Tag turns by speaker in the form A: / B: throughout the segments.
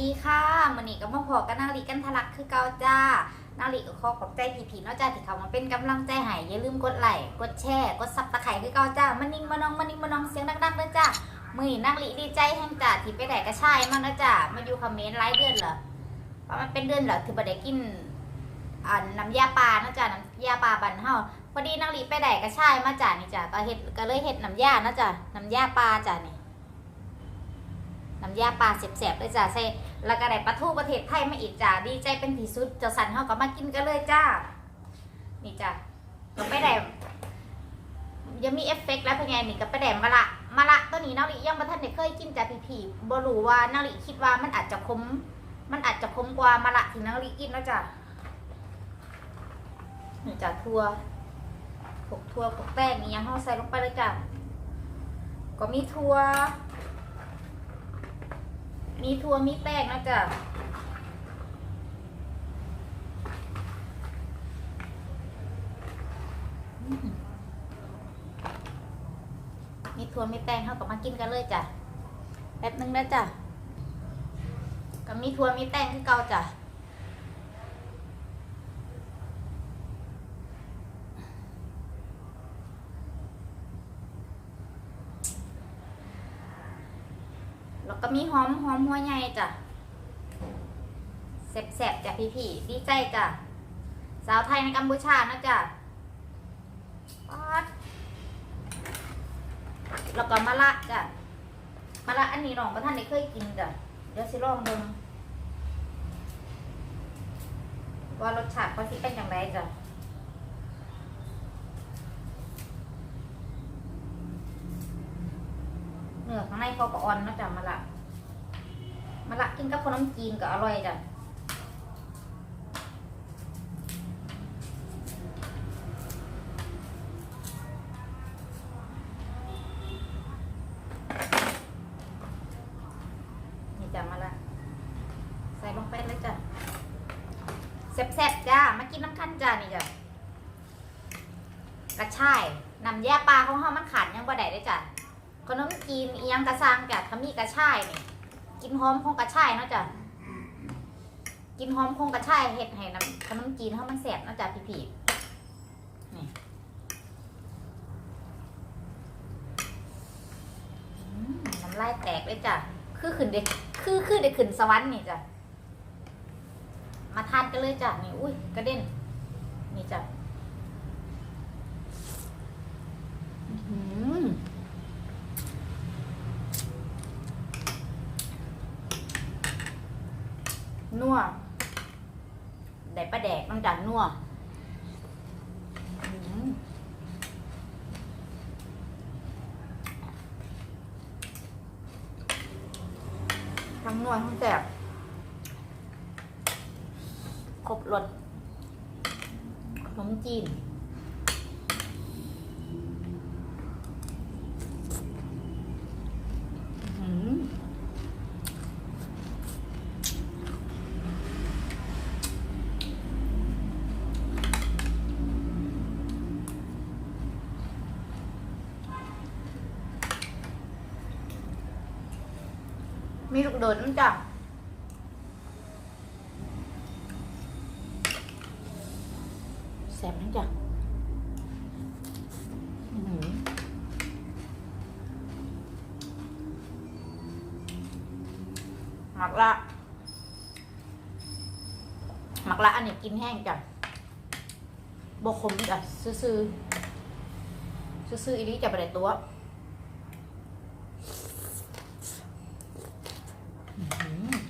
A: ดีค่ะมันนี้ก็มาพอกันนาลีกันทะลักคือเก่าจ้านาลีก็ขอขอบใจผีๆนอกจากที่เขามาเป็นกำลังใจให้อย่าลืมกดไลค์กดแชร์กดซับตะไคร้คือเก่าจ้ามันนิ่งมาน้องมันนิ่งมาน้องเสียงดังๆเลยจ้ามือนี้นาลีดีใจแห่งจ้าที่ไปไหนก็ใช่มากนะจ้ามาอยู่คอมเมนต์ไลฟ์เดือนเหรอเพราะมันเป็นเดือนเหรอถือบัได้กินอ่าน้ำยาปลานะจ้าน้ำยาปลาบันเฮาพอดีนาลีไปไหนก็ใช่มาจ้านี่จ้าก็เฮ็ดก็เลยเฮ็ดน้ำยานะจ้าน้ำยาปลาจ้านี่ น้ำยาปลาเสียบๆเลยจ้าใส่แล้วก็ได้ปลาทูประเทศไทยมาอีกจ้าดีใจเป็นที่สุดเจ้าสันเขาก็มากินกันเลยจ้า นี่จ้าก็ไม่ได้ยังมีเอฟเฟกต์แล้วเป็นไงนี่ก็ไปแดมมาละมาละตัวนี้นาริยังประท่านได้เคยกินจ้าพี่ผีบรูว่านาริคิดว่ามันอาจจะคม มันอาจจะคมกว่ามาละที่นาริกินแล้วจ้านี่จ้าทั่วพวกทั่วพวกแป้งนี่ยังเขาใส่ลงไปเลยจ้าก็มีทั่ว มีทัวมีแป้งนะจ๊ะมมีทัวมีแป้งเข้ากับมากินกันเลยจ้ะแป๊บนึงนะจ้ะกับมีทัวมีแป้งคือเก่าจ้ะ ก็มีหอมหอมหัวใหญ่จ้ะแสบๆจ้ะพี่ๆดีใจจ้ะสาวไทยในกัมพูชานะจ้ะป๊าดแล้วก็มะละจ้ะมะละอันนี้น้องประท่านได้เคยกินจ้ะเดี๋ยวสิลองเบิ่งว่ารสชาติเขาสิเป็นอย่างไรจ้ะเนื้อข้างในเขาก็อ่อนนาะจ้ะมะละ มะละกินกับขนมจีนก็อร่อยจ้ะนี่จ้ะมะละใส่ลงไปเลยจ้ะแซ่บๆจ้า มากินน้ำขั้นจ้านี่จ้ะกระชายน้ำแย่ปลาของเฮามันขาดยังบ่ได้เลยจ้ะขนมจีนเอียงกระซังจ้ะถ้ามีกระชายนี่ กินหอมของกระชายเนาะจ้ะกินหอมของกระชายเห็ดให้น้ำขนมจีนเขามันแสบเนาะจ้ะพี่พี่ๆนี่น้ำลายแตกเลยจ้ะคือขึ้นเด็กคือคือเด็กขึ้นสวรรค์นี่จ้ะมาทานกันเลยจ้ะนี่อุ้ยกระเด็นนี่จ้ะอื้อหือ นัวได้ปลาแดกน้งจันนัวทั้งนัวทั้งแสบครบรสขนมจีน มีลูกโดดน้ำจ้ะแซ่บน้ำจ้ะหมักละหมักละอันนี้กินแห้งจ้ะบกขมจ้ะซื่อซื่ออีนี้จะไปได้ตัว อืม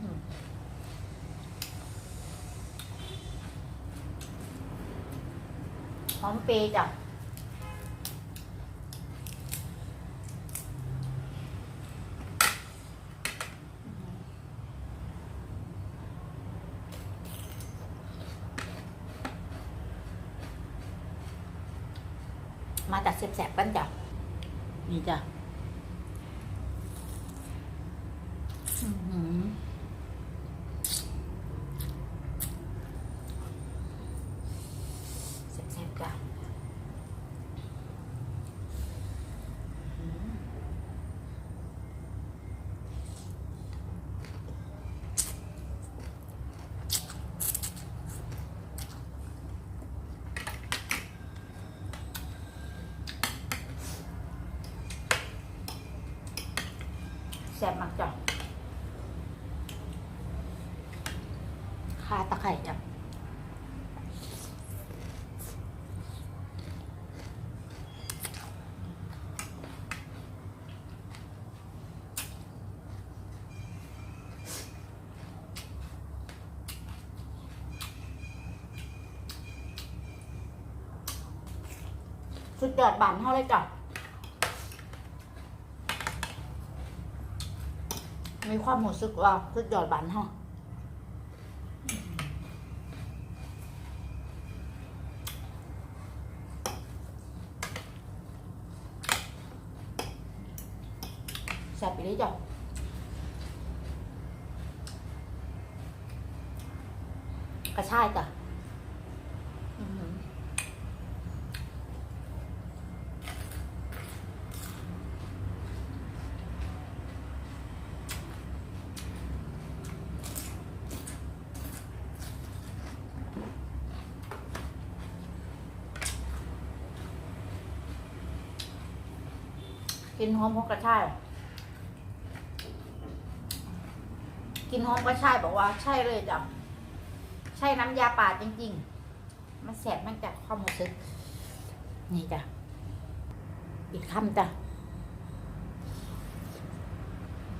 A: อืม หอมเปรย์จ้ะมาจากแสบๆกันจ้ะนี่จ้ะ อื้อหือ แซ่บมากจ้ะคาตะไคร่จ้ะ สุดยอดบานเท่าเลยจ้ะมีความรู้สึกว่าสุดยอดบานเท่าแซ่บไปเลยจ้ะกระชายจ้ะ กินหอมของกระชายกินหอมกระชายบอกว่าใช่เลยจ้ะใช่น้ำยาป่าจริง ๆ มันแสบมันจากความรู้สึก นี่จ้ะอีกคำจ้ะ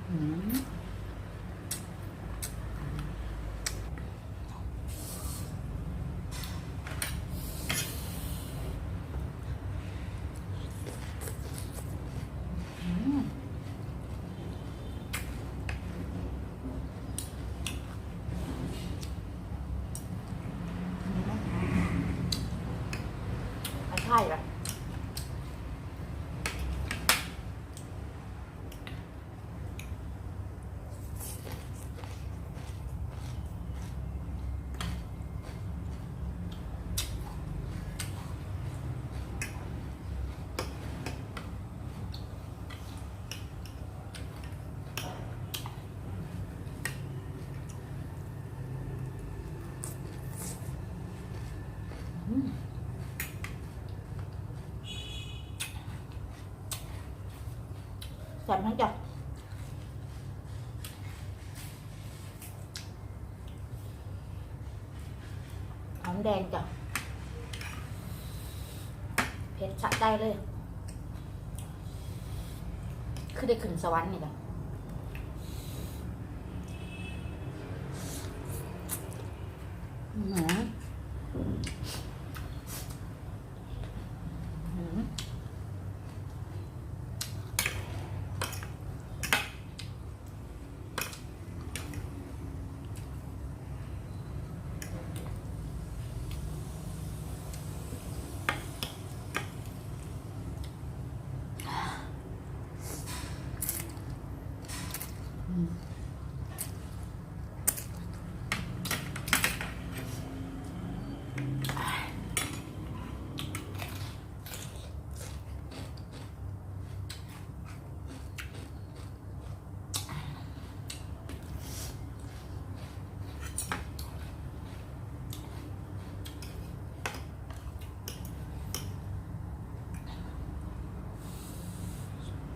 A: อืมอืม ใช่ไหมะแซ่บทั้งจ้ะหอมแดงจ้ะเผ็ดชัดได้เลย คือได้ขึ้นสวรรค์นี่จ้ะอื้อหื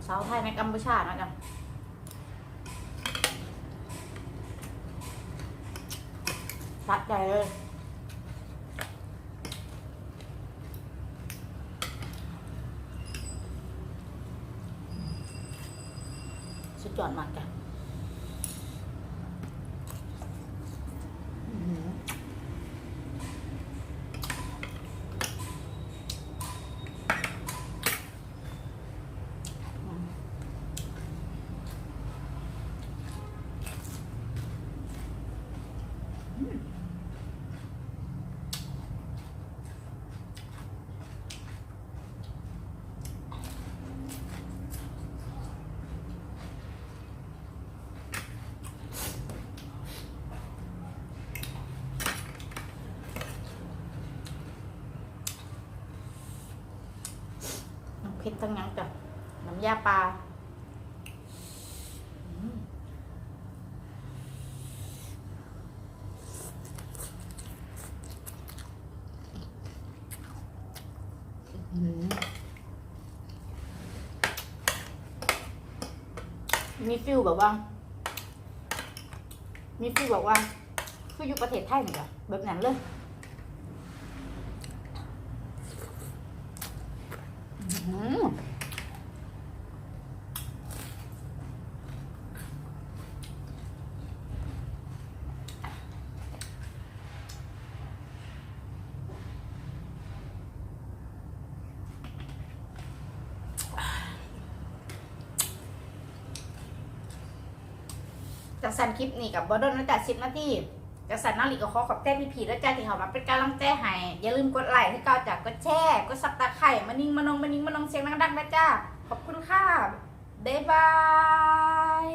A: สาวไทยในกัมพูชานะจ๊ะสัดใจเลยสุดยอดมากจ้ะ ทั้งนั้นจ้ะน้ำยาปลาม,มีฟิลแบบว่า มีฟิลแบบว่า คืออยู่ประเทศไทยนี่แหละแบบนั้นเลยอื้อหือ จากสันคลิปนี่กับบอดอนนะจ๊ะสิบนาที จะกสันน้องหลีก็ขอขอบใจพี่พีและใจ้ที่เขามาเป็นการลังแจให้อย่าลืมกดไลค์ให้ก้าจากกดแชร์กดสับตะไคร่มานิ่งมานงมานิ่งมานงเสียงดังๆนะจ้าขอบคุณค่ะบ๊ายบาย